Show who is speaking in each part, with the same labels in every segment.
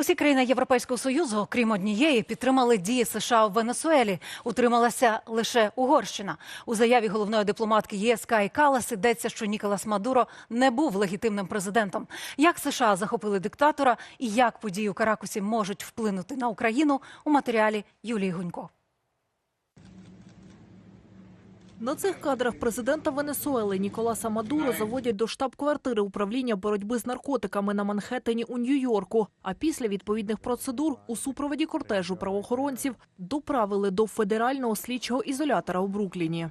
Speaker 1: Усі країни Європейського союзу, крім однієї, підтримали дії США в Венесуелі. Утрималася лише Угорщина. У заяві головної дипломатки ЄС Каї Калас йдеться, що Ніколас Мадуро не був легітимним президентом. Як США захопили диктатора і як події у Каракусі можуть вплинути на Україну у матеріалі Юлії Гунько.
Speaker 2: На цих кадрах президента Венесуели Ніколаса Мадуро заводять до штаб-квартири управління боротьби з наркотиками на Манхеттені у Нью-Йорку. А після відповідних процедур у супроводі кортежу правоохоронців доправили до федерального слідчого ізолятора у Брукліні.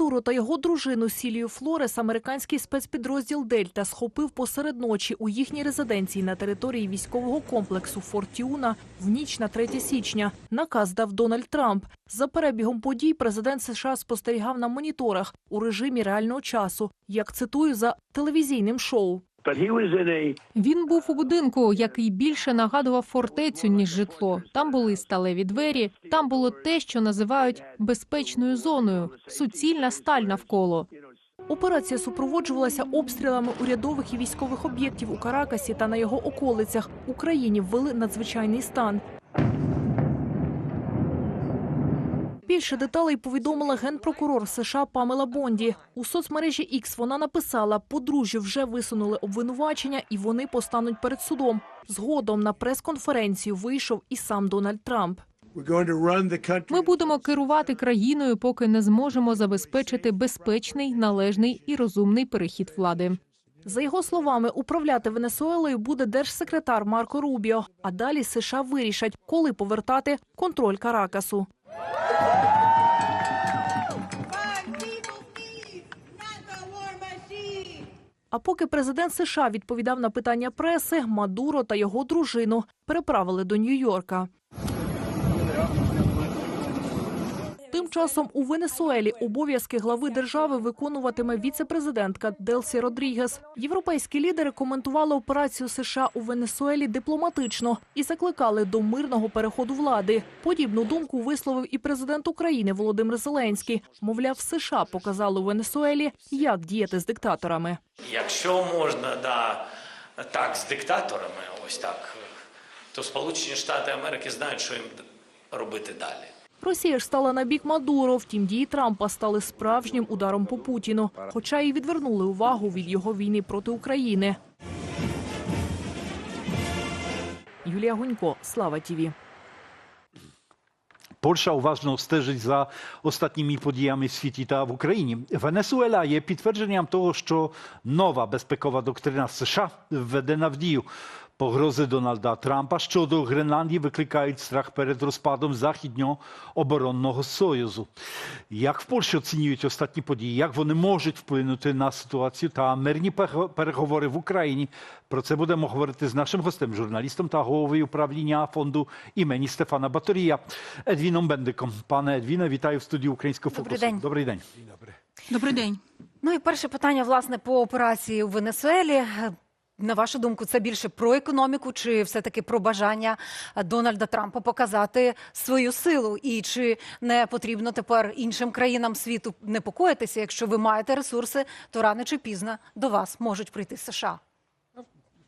Speaker 2: Мадуро та його дружину Сілію Флорес американський спецпідрозділ Дельта схопив посеред ночі у їхній резиденції на території військового комплексу Фортіуна в ніч на 3 січня. Наказ дав Дональд Трамп. За перебігом подій президент США спостерігав на моніторах у режимі реального часу, як цитую за телевізійним шоу.
Speaker 3: Він був у будинку, який більше нагадував фортецю ніж житло. Там були сталеві двері, там було те, що називають безпечною зоною, суцільна сталь навколо.
Speaker 2: Операція супроводжувалася обстрілами урядових і військових об'єктів у Каракасі та на його околицях. Україні ввели надзвичайний стан. Більше деталей повідомила генпрокурор США Памела Бонді. У соцмережі X вона написала, подружжю вже висунули обвинувачення і вони постануть перед судом. Згодом на прес-конференцію вийшов і сам Дональд Трамп.
Speaker 3: Ми будемо керувати країною, поки не зможемо забезпечити безпечний, належний і розумний перехід влади.
Speaker 2: За його словами, управляти Венесуелою буде держсекретар Марко Рубіо. А далі США вирішать, коли повертати контроль Каракасу. А поки президент США відповідав на питання преси, Мадуро та його дружину переправили до Нью-Йорка. Тим часом у Венесуелі обов'язки глави держави виконуватиме віце-президентка Делсі Родрігес. Європейські лідери коментували операцію США у Венесуелі дипломатично і закликали до мирного переходу влади. Подібну думку висловив і президент України Володимир Зеленський. Мовляв, США показали у Венесуелі, як діяти з диктаторами.
Speaker 4: Якщо можна да, так з диктаторами, ось так, то Сполучені Штати Америки знають, що їм робити далі.
Speaker 2: Росія ж стала на бік Мадуро, втім дії Трампа стали справжнім ударом по Путіну, хоча і відвернули увагу від його війни проти України. Юлія Гунько, Слава Тіві.
Speaker 5: Польща уважно стежить за останніми подіями в світі та в Україні. Венесуела є підтвердженням того, що нова безпекова доктрина США введена в дію. Погрози Дональда Трампа щодо Гренландії викликають страх перед розпадом Західнього оборонного союзу. Як в Польщі оцінюють останні події, як вони можуть вплинути на ситуацію та мирні переговори в Україні? Про це будемо говорити з нашим гостем, журналістом та головою управління фонду імені Стефана Баторія Едвіном Бендиком. Пане Едвіне, вітаю в студії Українського
Speaker 1: Добрий
Speaker 5: фокусу.
Speaker 1: день.
Speaker 5: Добрий день.
Speaker 6: Добрий день.
Speaker 1: Ну і перше питання, власне, по операції у Венесуелі. На вашу думку, це більше про економіку, чи все-таки про бажання Дональда Трампа показати свою силу? І чи не потрібно тепер іншим країнам світу непокоїтися? Якщо ви маєте ресурси, то рано чи пізно до вас можуть прийти США.
Speaker 7: Wszystkiego po trochu. To jest і політика,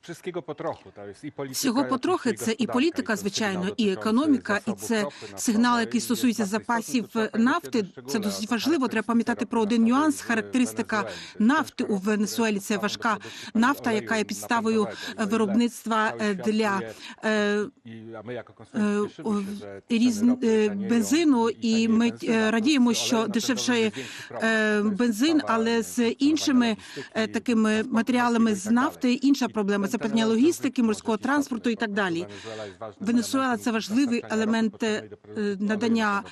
Speaker 6: Всього потрохи це і політика, звичайно, і економіка, і це сигнал, який стосується запасів нафти. Це досить важливо. Треба пам'ятати про один нюанс. Характеристика нафти у Венесуелі це важка нафта, яка є підставою виробництва е, для е, е, різ е, бензину. І ми е, радіємо, що дешевше е, бензин, але з іншими е, такими матеріалами з нафти інша проблема. Це питання логістики, морського транспорту і так далі. Венесуела це важливий елемент е, надання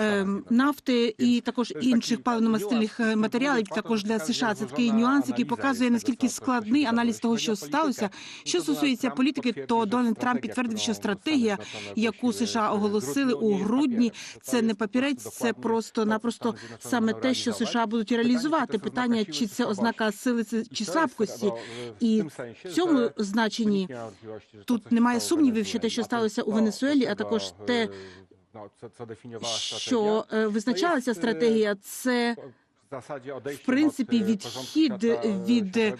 Speaker 6: е, нафти і також інших паливно-мастильних е, матеріалів. Також для США це такий нюанс, який показує наскільки складний аналіз того, що сталося. Що стосується політики, то Дональд Трамп підтвердив, що стратегія, яку США оголосили у грудні, це не папірець, це просто-напросто саме те, що США будуть реалізувати. Питання чи це ознака сили чи слабкості, і в цьому значенні. Тут немає сумнівів, що те, що сталося у Венесуелі, а також те, що е, визначалася стратегія, це В принципі, відхід від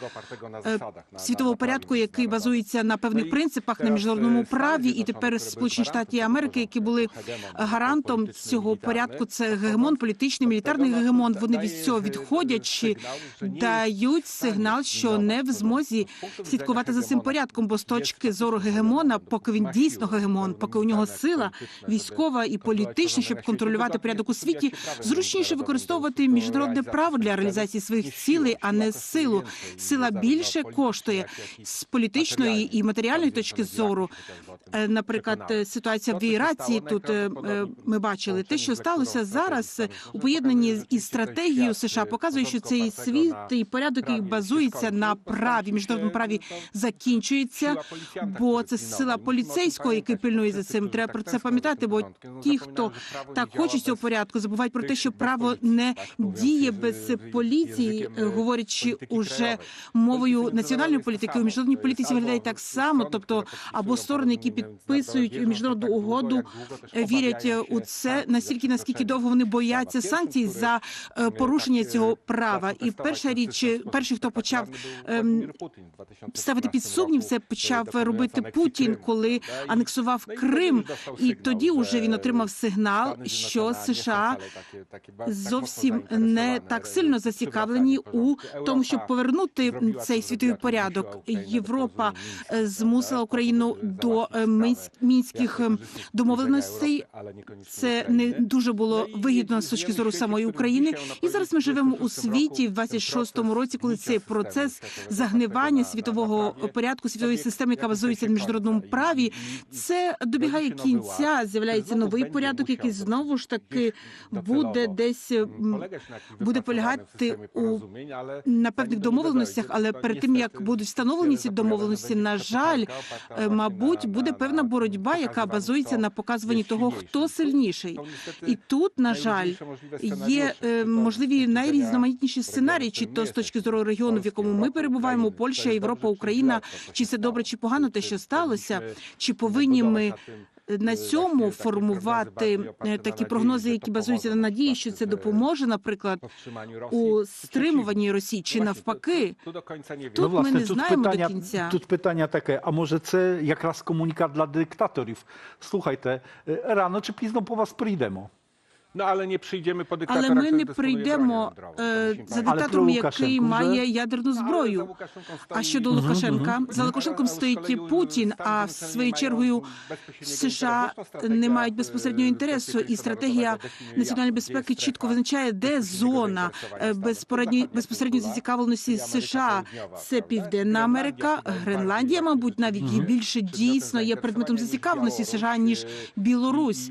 Speaker 6: світового порядку, який базується на певних принципах на міжнародному праві, і тепер Сполучені Штати Америки, які були гарантом цього порядку, це гегемон, політичний, мілітарний гегемон. Вони від цього відходячи, дають сигнал, що не в змозі слідкувати за цим порядком, бо з точки зору гегемона, поки він дійсно гегемон, поки у нього сила військова і політична, щоб контролювати порядок у світі, зручніше використовувати
Speaker 7: до
Speaker 6: міжнародне
Speaker 7: реалізації
Speaker 6: право для реалізації своїх цілей, а не силу. Сила більше коштує з політичної і матеріальної точки зору. Е, Наприклад, ситуація в Ірації тут е, е, ми бачили те, що сталося зараз у поєднанні із стратегією США, показує, що цей світ і порядок, який базується на праві, міжнародному праві, закінчується. бо це сила поліцейського, який пильнує за цим. Треба про це пам'ятати, бо ті, хто так хочуть цього порядку, забувають про те, що право не діє без поліції, е, говорячи уже мовою національної політики. У міжнародній політиці виглядає так само, тобто або сторони, які підписують міжнародну угоду, е, вірять е, у це настільки, наскільки довго вони бояться санкцій за е, порушення цього права. І перша річ, е, перший, хто почав ем, ставити під сумнів, це почав робити Путін, коли анексував Крим. І тоді вже він отримав сигнал, що США зовсім не так сильно зацікавлені у тому, щоб повернути цей світовий порядок. Європа е, змусила Україну до е, мінських е, домовленостей. Це не дуже було вигідно з точки зору самої України. І зараз ми живемо у світі в 26-му році, коли цей процес загнивання світового порядку, світової системи, яка базується на міжнародному праві, це добігає кінця. З'являється новий порядок, який знову ж таки буде десь буде полягати у на певних домовленостях, але перед тим як будуть встановлені ці домовленості, на жаль, е, мабуть, буде певна боротьба, яка базується на показуванні того, хто сильніший. І тут, на жаль, є е, можливі найрізноманітніші сценарії, чи то з точки зору регіону, в якому ми перебуваємо, Польща, Європа, Україна, чи це добре, чи погано те, що сталося, чи повинні ми на цьому формувати е, такі прогнози, які базуються на надії, що це допоможе, наприклад, у стримуванні Росії, чи навпаки. Тут ми не знаємо до кінця.
Speaker 5: Тут питання таке, а може це якраз комунікат для диктаторів? Слухайте, е, рано чи пізно по вас прийдемо.
Speaker 7: No ale nie przyjdziemy po dyktatora,
Speaker 6: Але ми не прийдемо е, за диктатором, який
Speaker 5: вже?
Speaker 6: має ядерну зброю. А щодо Лукашенка, за Лукашенком стоїть Путін, а в своєю чергою США не мають безпосереднього інтересу, і стратегія національної безпеки чітко визначає, де зона безпосередньої безпосередньої зацікавленості США. Це Південна Америка, Гренландія, мабуть, навіть і більше дійсно є предметом зацікавленості США ніж Білорусь.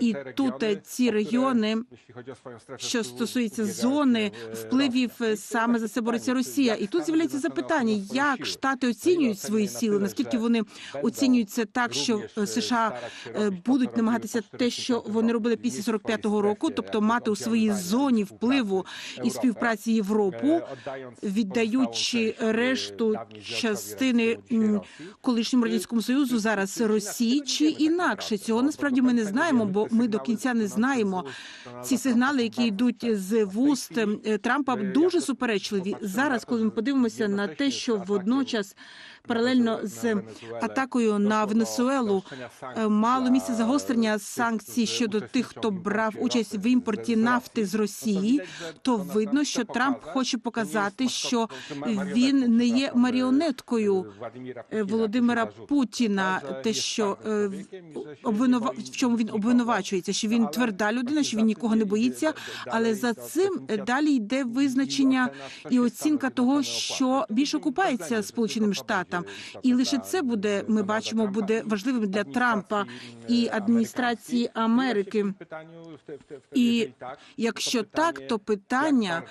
Speaker 6: І тут ці регіони що стосується зони впливів е, саме за це бореться Росія. І тут з'являється запитання, як штати оцінюють свої сили, наскільки вони оцінюють це так, що е, США е, будуть намагатися те, що вони робили після 45-го року, тобто мати у своїй зоні впливу і співпраці Європу, віддаючи решту частини колишньому радянському союзу зараз Росії чи інакше. Цього насправді ми не знаємо, бо ми до кінця не знаємо. Ці сигнали, які йдуть з вуст е, Трампа, дуже суперечливі. Зараз, коли ми подивимося на те, що водночас паралельно з атакою на Венесуелу е, мало місце загострення санкцій щодо тих, хто брав участь в імпорті нафти з Росії, то видно, що Трамп хоче показати, що він не є маріонеткою е, Володимира Путіна. Те, що е, в чому він обвинувачується, що він тверда людина, що він нікого не боїться. Але за цим далі йде визначення і оцінка того, що більше окупається Сполученим Штатам, і лише це буде, ми бачимо, буде важливим для Трампа і адміністрації Америки. І якщо так, то питання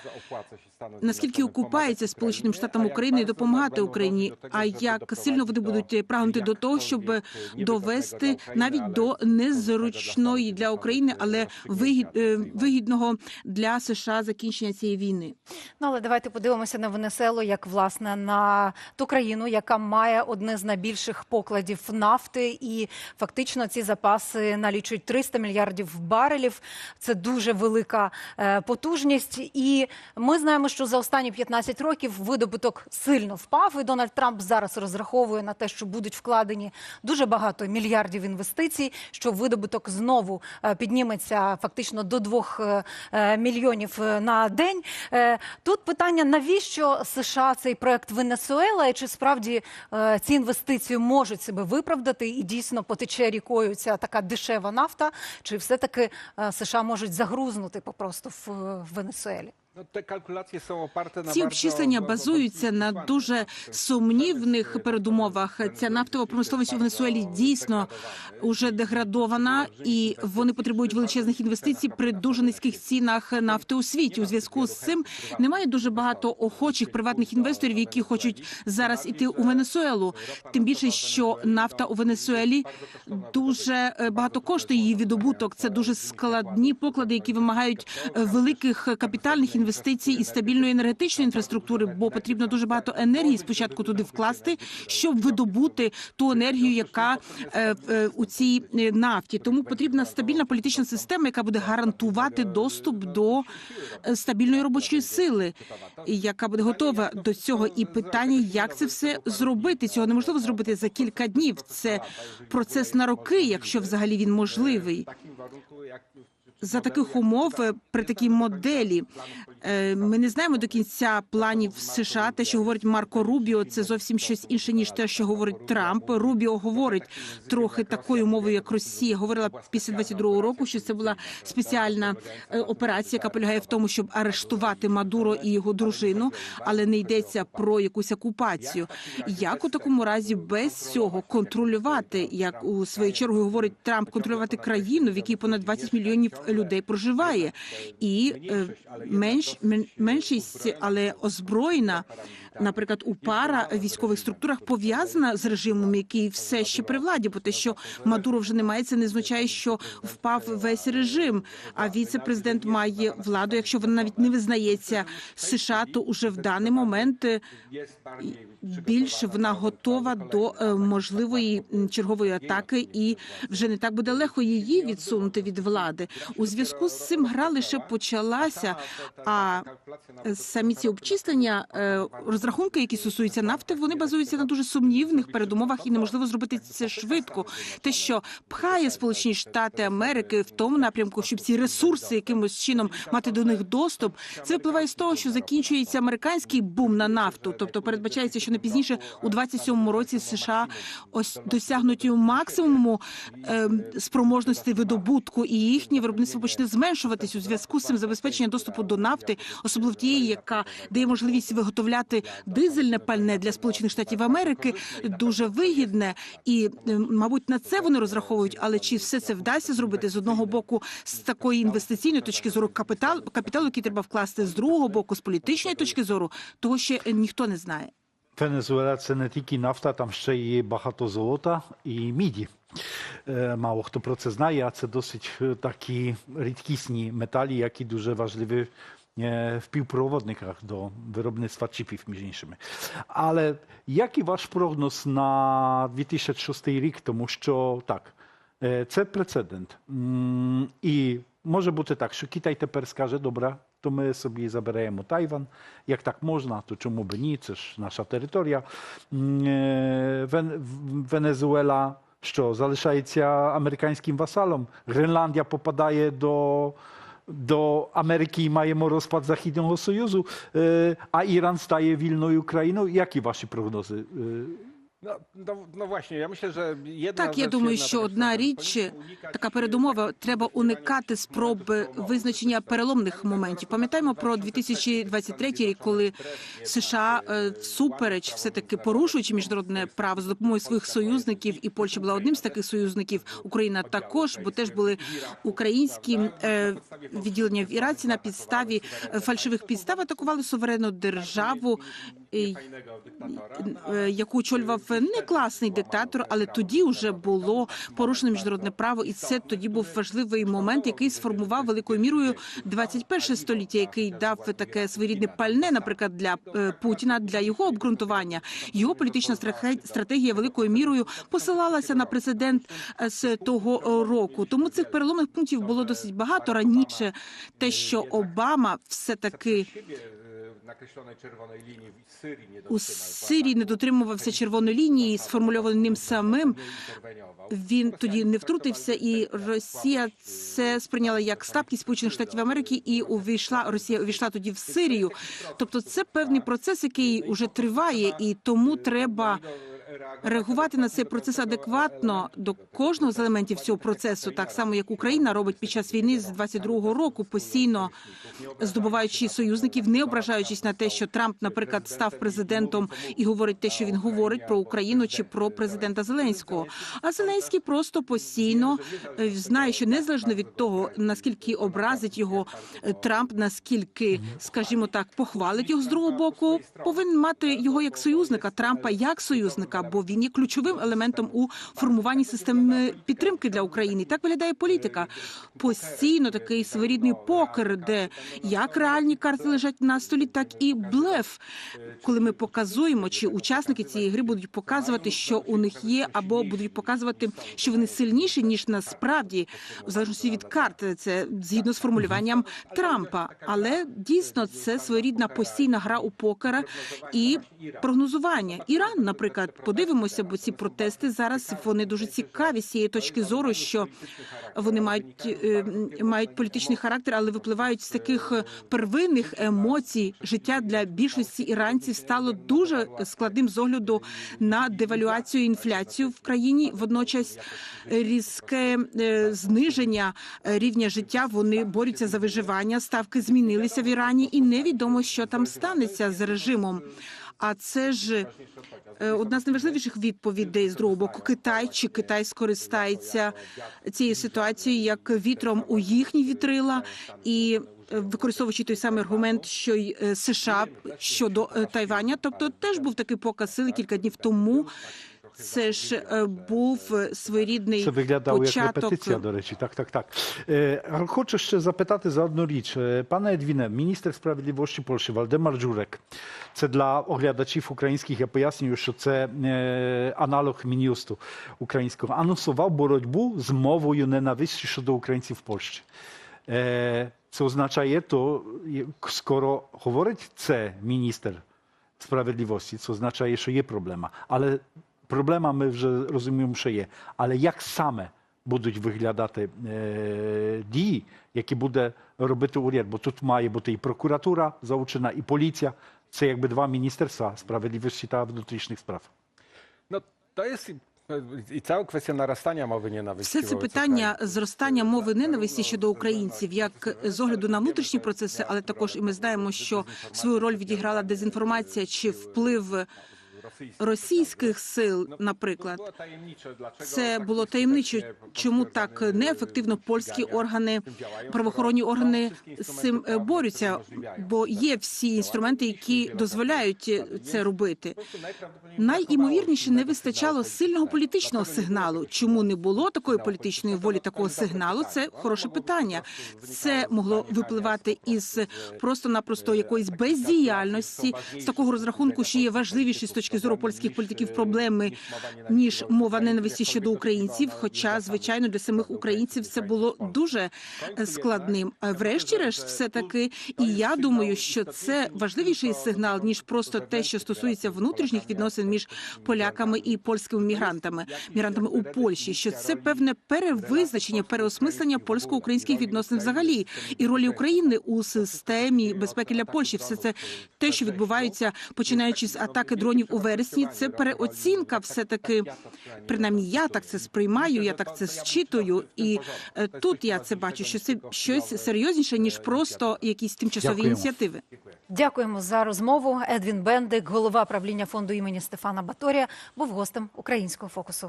Speaker 6: наскільки окупається Сполученим Штатам України і допомагати Україні, а як сильно вони будуть прагнути до того, щоб довести навіть до незручної для України, але вигід, е, вигідного для США закінчення цієї війни.
Speaker 1: Ну, але давайте подивимося на Венесуелу як власне на ту країну, яка має одне з найбільших покладів нафти, і фактично ці запаси налічують 300 мільярдів барелів. Це дуже велика е, потужність. І ми знаємо, що за останні 15 років видобуток сильно впав. І Дональд Трамп зараз розраховує на те, що будуть вкладені дуже багато мільярдів інвестицій, що видобуток знову е, підніметься фактично до 2 е, мільйонів е, на день. Е, Тут питання, навіщо США цей проект Венесуела, і чи справді е, ці інвестиції можуть себе виправдати і дійсно потече рікою ця така дешева нафта, чи все-таки е, США можуть загрузнути попросту в Венесуелі?
Speaker 7: Na
Speaker 6: Ці обчислення базуються на дуже сумнівних передумовах. Ця нафтова промисловість у Венесуелі дійсно уже деградована, і вони потребують величезних інвестицій при дуже низьких цінах нафти у світі. У зв'язку з цим немає дуже багато охочих приватних інвесторів, які хочуть зараз іти у Венесуелу. Тим більше, що нафта у Венесуелі дуже е, багато коштує її відобуток. Це дуже складні поклади, які вимагають е, великих капітальних інвестицій і стабільної енергетичної інфраструктури, бо потрібно дуже багато енергії спочатку туди вкласти, щоб видобути ту енергію, яка е, е, у цій е, нафті. Тому потрібна стабільна політична система, яка буде гарантувати доступ до стабільної робочої сили, яка буде готова до цього. І питання, як це все зробити? Цього неможливо зробити за кілька днів. Це процес на роки, якщо взагалі він можливий. За таких умов е, при такій моделі е, ми не знаємо до кінця планів США. Те, що говорить Марко Рубіо, це зовсім щось інше ніж те, що говорить Трамп. Рубіо говорить трохи такою мовою, як Росія говорила після 22-го року, що це була спеціальна е, операція, яка полягає в тому, щоб арештувати Мадуро і його дружину, але не йдеться про якусь окупацію. Як у такому разі без цього контролювати, як у свою чергу говорить Трамп, контролювати країну, в якій понад 20 мільйонів людей проживає, і е, менш меншість, але озброєна, наприклад, у пара військових структурах пов'язана з режимом, який все ще при владі, бо те, що Мадуро вже немає, це не означає, що впав весь режим. А віце-президент має владу. Якщо вона навіть не визнається США, то уже в даний момент е, більше вона готова до е, можливої чергової атаки, і вже не так буде легко її відсунути від влади. У зв'язку з цим гра лише почалася. А е, самі ці обчислення, е, розрахунки, які стосуються нафти, вони базуються на дуже сумнівних передумовах, і неможливо зробити це швидко. Те, що пхає Сполучені Штати Америки в тому напрямку, щоб ці ресурси якимось чином мати до них доступ, це випливає з того, що закінчується американський бум на нафту. Тобто передбачається, що не пізніше у 27-му році США ось досягнуть максимуму е, спроможності видобутку, і їхнє виробництво почне зменшуватись у зв'язку з цим забезпечення доступу до нафти, особливо тієї, яка дає можливість виготовляти дизельне пальне для Сполучених Штатів Америки, дуже вигідне, і е, мабуть на це вони розраховують. Але чи все це вдасться зробити з одного боку з такої інвестиційної точки зору капітал, капіталу, який треба вкласти з другого боку, з політичної точки зору, того ще ніхто не знає.
Speaker 5: Венесуela це не тільки нафта, там ще є багато золота і міді. Е, Мало хто про це знає, а це досить е, такі рідкісні металі, які дуже важливі е, в півпроводниках до виробництва чіпів, між іншими. Але який ваш прогноз на 2006 рік? Тому що так, е, це прецедент. М, І може бути так, що Китай тепер скаже, добре, то ми собі заберемо Тайван. Як так можна, то чому би ні? Це ж наша територія. М, е, Вен- В- Венезуела що залишається американським васалом. Гренландія попадає до, до Америки і маємо розпад Західного Союзу, е, а Іран стає вільною країною. Які ваші прогнози?
Speaker 6: Так, я думаю, що одна річ, така передумова, треба уникати спроби визначення переломних моментів. Пам'ятаємо про 2023 рік, коли США е, всупереч, все таки порушуючи міжнародне право за допомогою своїх союзників, і Польща була одним з таких союзників, Україна також, бо теж були українські е, відділення в Іраці на підставі е, фальшивих підстав атакували суверенну державу яку очолював не класний диктатор, але тоді вже було порушено міжнародне право, і це тоді був важливий момент, який сформував великою мірою 21 століття, який дав таке своєрідне пальне, наприклад, для е, Путіна для його обґрунтування. Його політична стратег- стратегія великою мірою посилалася на прецедент е, з того е, року. Тому цих переломних пунктів було досить багато раніше. Те, що Обама все таки У. Сирії не дотримувався червоної лінії, сформульованої ним самим. Він тоді не втрутився, і Росія це сприйняла як слабкість Сполучених Штатів Америки, і увійшла Росія увійшла тоді в Сирію. Тобто, це певний процес, який уже триває, і тому треба реагувати на цей процес адекватно до кожного з елементів цього процесу, так само як Україна робить під час війни з 22-го року, постійно здобуваючи союзників, не ображаючись на те, що Трамп, наприклад, став президентом і говорить те, що він говорить про Україну чи про президента Зеленського. А Зеленський просто постійно е, знає, що незалежно від того, наскільки образить його е, Трамп, наскільки, скажімо так, похвалить його з другого боку, повинен мати його як союзника Трампа як союзника, бо він є ключовим елементом у формуванні системи підтримки для України. Так виглядає політика. Постійно такий своєрідний покер, де як реальні карти лежать на столі, так і блеф. Коли ми показуємо, чи учасники цієї гри будуть показувати, що у них є, або будуть показувати, що вони сильніші ніж насправді, в залежності від карт. Це згідно з формулюванням Трампа. Але дійсно це своєрідна постійна гра у покера і прогнозування. Іран, наприклад, подивимося, бо ці протести зараз вони дуже цікаві з цієї точки зору, що вони мають, е, мають політичний характер, але випливають з таких первинних емоцій. Життя для більшості іранців стало дуже складним з огляду на девалюацію і інфляцію в країні. Водночас різке е, зниження рівня життя. Вони борються за виживання. Ставки змінилися в Ірані, і невідомо, що там станеться з режимом. А це ж е, одна з найважливіших відповідей з другого боку Китай. Чи Китай скористається цією ситуацією як вітром у їхні вітрила і. е, Використовуючи той самий аргумент, що й е, США щодо Тайваня, тобто теж був такий показ сили кілька днів тому. Це ж е, був е, своєрідний
Speaker 5: Це виглядало як репетиція, до речі. Так, так, так. Е, хочу ще запитати за одну річ. Е, Пане Едвіне, міністр справедливості Польщі Вaldemar Джурек. Це для оглядачів українських, я пояснюю, що це е, аналог Мін'юсту українського. Анонсував боротьбу з мовою ненависті щодо українців в Польщі. Е, це означає то, скоро говорить це міністр справедливості, це означає, що є проблема. Але проблема ми вже розуміємо, що є. Але як саме будуть виглядати е, дії, які буде робити уряд? Бо тут має бути і прокуратура залучена, і поліція. Це якби два міністерства справедливості та внутрішніх справ.
Speaker 7: No to jest i- i cała kwestia narastania mowy nienawiści.
Speaker 6: Все це питання зростання мови ненависті щодо українців, як з огляду на внутрішні процеси, але також і ми знаємо, що свою роль відіграла дезінформація чи вплив російських сил, наприклад. Це було таємниче, чому так неефективно польські органи, правоохоронні органи з цим е, борються, бо є всі інструменти, які дозволяють е, це робити. Найімовірніше не вистачало сильного політичного сигналу. Чому не було такої політичної волі, такого сигналу? Це хороше питання. Це могло випливати із просто-напросто якоїсь бездіяльності з такого розрахунку, що є важливіші з точки зору польських політиків проблеми ніж мова ненависті щодо українців. Хоча, звичайно, для самих українців це було дуже е, складним. А Врешті-решт, все таки, і я думаю, що це важливіший сигнал ніж просто те, що стосується внутрішніх відносин між поляками і польськими мігрантами, мігрантами у Польщі. Що це певне перевизначення, переосмислення польсько-українських відносин взагалі і ролі України у системі безпеки для Польщі. Все це те, що відбувається, починаючи з атаки дронів у вересні. Це переоцінка, все таки принаймні я так це сприймаю, я так це зчитую. І е, тут я це бачу, що це щось серйозніше ніж просто якісь тимчасові
Speaker 5: Дякуємо.
Speaker 6: ініціативи.
Speaker 1: Дякуємо за розмову. Едвін Бендик, голова правління фонду імені Стефана Баторія, був гостем українського фокусу.